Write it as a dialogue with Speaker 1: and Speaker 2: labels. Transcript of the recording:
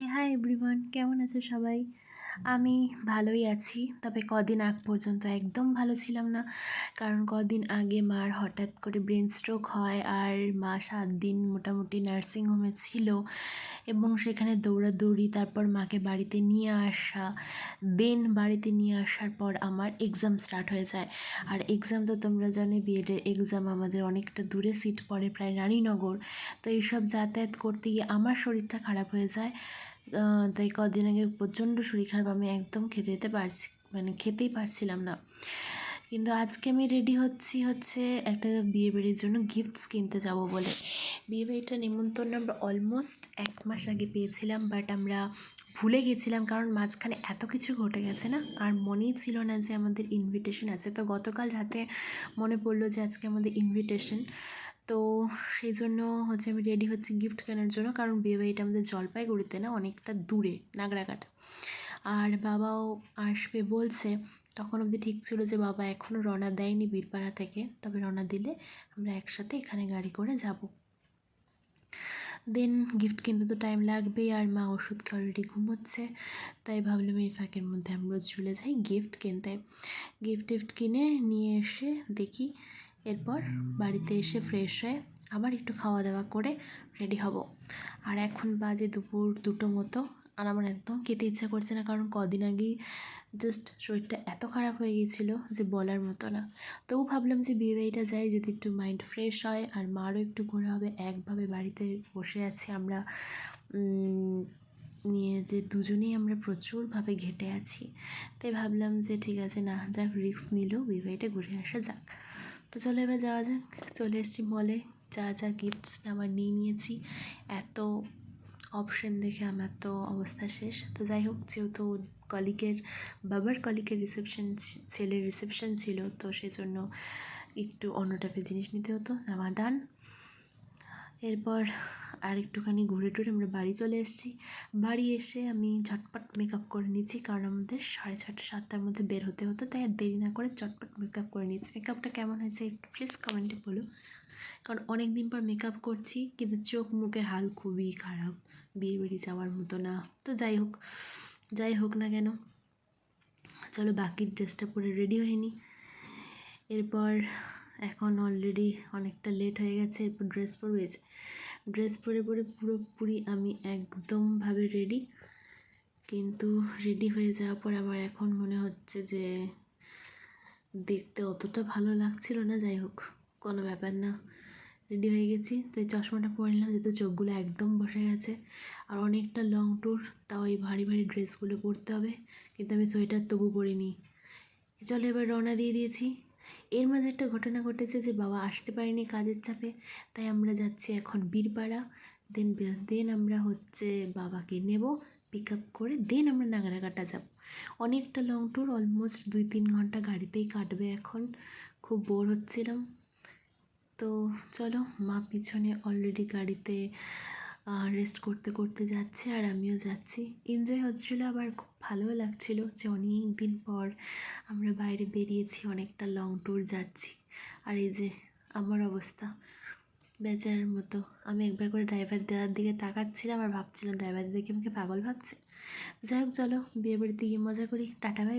Speaker 1: Hi everyone কেমন আছে সবাই? আমি ভালোই আছি। তবে কদিন আগ পর্যন্ত একদম ভালো ছিলাম না। কারণ কদিন আগে মার হঠাৎ করে ব্রেন স্ট্রোক হয় আর মা সাত দিন মোটামুটি নার্সিংহোমে ছিল এবং সেখানে দৌড়াদৌড়ি, তারপর মাকে বাড়িতে নিয়ে আসা দেন বাড়িতে নিয়ে আসার পর আমার এক্সাম স্টার্ট হয়ে যায়। আর এক্সাম তো তোমরা জানো বিএডের এক্সাম আমাদের অনেকটা দূরে সিট পড়ে, প্রায় রানীনগর। তো এইসব যাতায়াত করতে গিয়ে আমার শরীরটা খারাপ হয়ে যায়। তাই কদিন আগে প্রচণ্ড শরীর খারাপ, আমি একদম খেতে যেতে পারছি মানে খেতেই পারছিলাম না। কিন্তু আজকে আমি রেডি হচ্ছি হচ্ছে একটা বিয়ে বাড়ির জন্য গিফটস কিনতে যাব বলে। বিয়ে বাড়িটা নিমন্ত্রণ আমরা অলমোস্ট এক মাস আগে পেয়েছিলাম বাট আমরা ভুলে গেছিলাম কারণ মাঝখানে এত কিছু ঘটে গেছে না, আর মনেই ছিল না যে আমাদের ইনভিটেশন আছে। তো গতকাল রাতে মনে পড়ল যে আজকে আমাদের ইনভিটেশন তো সেই জন্য হচ্ছে আমি রেডি হচ্ছি গিফট কেনার জন্য। কারণ বিয়েবাড়িটা আমাদের জলপাইগুড়িতে না অনেকটা দূরে নাগরাকাটা আর বাবাও আসবে বলছে, তখন অবধি ঠিক ছিল যে বাবা এখনও রওনা দেয়নি বীরপাড়া থেকে। তবে রওনা দিলে আমরা একসাথে এখানে গাড়ি করে যাব। দেন গিফট কিনতে তো টাইম লাগবেই, আর মা ওষুধকে অলরেডি ঘুমোচ্ছে। তাই ভাবলাম এই ফাঁকের মধ্যে আমরা চলে যাই গিফট কিনতে। গিফট টিফট কিনে নিয়ে এসে দেখি এরপর বাড়িতে এসে ফ্রেশ হয়ে আবার একটু খাওয়া দাওয়া করে রেডি হব। আর এখন বাজে দুপুর দুটো মতো আর আমার একদম খেতে ইচ্ছা করছে না কারণ কদিন আগেই জাস্ট শরীরটা এত খারাপ হয়ে গিয়েছিল যে বলার মতো না। তবু ভাবলাম যে বিয়েবাড়িটা যাই, যদি একটু মাইন্ড ফ্রেশ হয় আর মারও একটু ঘোরা হবে, একভাবে বাড়িতে বসে আছি আমরা নিয়ে যে দুজনেই আমরা প্রচুরভাবে ঘেটে আছি। তাই ভাবলাম যে ঠিক আছে না, যাক রিস্ক নিলেও বিয়েবাড়িটা ঘুরে আসা যাক। তো চলো এবার যাওয়া যাক। চলে এসেছি মলে যা যা গিফটস আমার নিয়ে নিয়েছি। এত অপশন দেখে আমার তো অবস্থা শেষ। তো যাই হোক, যেহেতু কলিকের, বাবার কলিকের রিসেপশন ছেলের রিসেপশন ছিল, তো সেজন্য একটু অন্য টাইপের জিনিস নিতে হতো। আমার ডান এরপর আর একটুখানি ঘুরে টুরে আমরা বাড়ি চলে এসেছি। বাড়ি এসে আমি ঝটপট মেকআপ করে নিয়েছি কারণ আমাদের সাড়ে ছটা সাতটার মধ্যে বের হতে হতো, তাই আর দেরি না করে চটপট মেকআপ করে নিচ্ছি মেকআপটা কেমন হয়েছে একটু প্লিজ কমেন্টে বলো। কারণ অনেক দিন পর মেকআপ করছি, কিন্তু চোখ মুখের হাল খুবই খারাপ, বিয়ে বাড়ি যাওয়ার মতো না। তো যাই হোক যাই হোক না কেন, চলো বাকির ড্রেসটা পরে রেডি হয়ে নিই এরপর এখন অলরেডি অনেকটা লেট হয়ে গেছে, এরপর ড্রেস পরবে ড্রেস পরে পরে পুরোপুরি আমি একদমভাবে রেডি কিন্তু রেডি হয়ে যাওয়ার পর আমার এখন মনে হচ্ছে যে দেখতে অতটা ভালো লাগছিল না, যাই হোক, কোনো ব্যাপার না রেডি হয়ে গেছি, তাই চশমাটা পরে নিলাম, যেহেতু চোখগুলো একদম বসে গেছে, আর অনেকটা লং ট্যুর তাও এই ভারী ভারী ড্রেসগুলো পরতে হবে, কিন্তু আমি সোয়েটার তবু পরিনি, চলো এবার রওনা দিয়ে দিয়েছি এর মাঝে একটা ঘটনা ঘটেছে যে বাবা আসতে পারেনি কাজের চাপে, তাই আমরা যাচ্ছি এখন বীরপাড়া। দেন দেন আমরা হচ্ছে বাবাকে নেব পিক আপ করে দেন আমরা নাগারাঘাটা যাব। অনেকটা লং ট্যুর অলমোস্ট দুই তিন ঘণ্টা গাড়িতেই কাটবে এখন। খুব বোর হচ্ছিলাম। তো চলো, মা পিছনে অলরেডি গাড়িতে রেস্ট করতে করতে যাচ্ছে আর আমিও যাচ্ছি। এনজয় হচ্ছিল, আবার খুব ভালোও লাগছিল যে অনেক দিন পর আমরা বাইরে বেরিয়েছি, অনেকটা লং ট্যুর যাচ্ছি। আর এই যে আমার অবস্থা, বেচারার মতো। আমি একবার করে ড্রাইভার দেওয়ার দিকে তাকাচ্ছিলাম আর ভাবছিলাম ড্রাইভার দেখে আমাকে পাগল ভাবছে। যাই হোক, চলো বিয়ে বাড়িতে গিয়ে মজা করি। টাটা ভাই